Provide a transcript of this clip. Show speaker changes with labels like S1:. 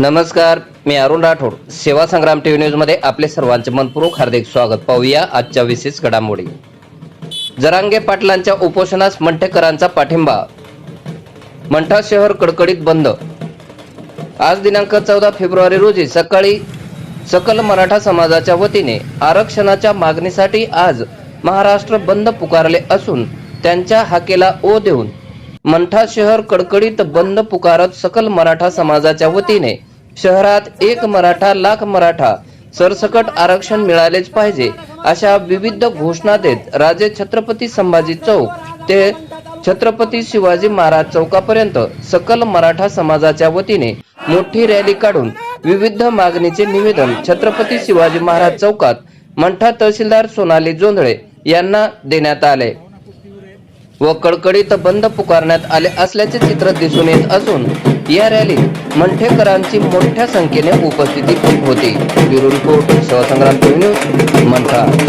S1: नमस्कार मी अरुण राठोड. सेवा संग्राम टीव्ही न्यूजमध्ये आपले सर्वांचे मनपूर्वक हार्दिक स्वागत. पाहूया आजच्या विशेष घडामोडी. जरांगे पाटलांच्या उपोषणास मंठेकरांचा पाठिंबा. मंठा शहर कडकडीत बंद. आज दिनांक चौदा फेब्रुवारी रोजी सकाळी सकल मराठा समाजाच्या वतीने आरक्षणाच्या मागणीसाठी आज महाराष्ट्र बंद पुकारले असून त्यांच्या हाकेला ओ देऊन मंठा शहर कडकडीत बंद पुकारत सकल मराठा समाजाच्या वतीने शहरात एक मराठा लाख मराठा सरसकट आरक्षण मिळालेच पाहिजे अशा विविध घोषणा देत राजे छत्रपती संभाजी चौक ते छत्रपती शिवाजी महाराज चौकापर्यंत सकल मराठा समाजाच्या वतीने मोठी रॅली काढून विविध मागणीचे निवेदन छत्रपती शिवाजी महाराज चौकात मंठा तहसीलदार सोनाली जोंधळे यांना देण्यात आले. व कडकडीत बंद पुकारण्यात आले असल्याचे चित्र दिसून येत असून या रॅलीत मंठेकरांची मोठ्या संख्येने उपस्थिती होती. Bureau report Shivsangram news Mantha.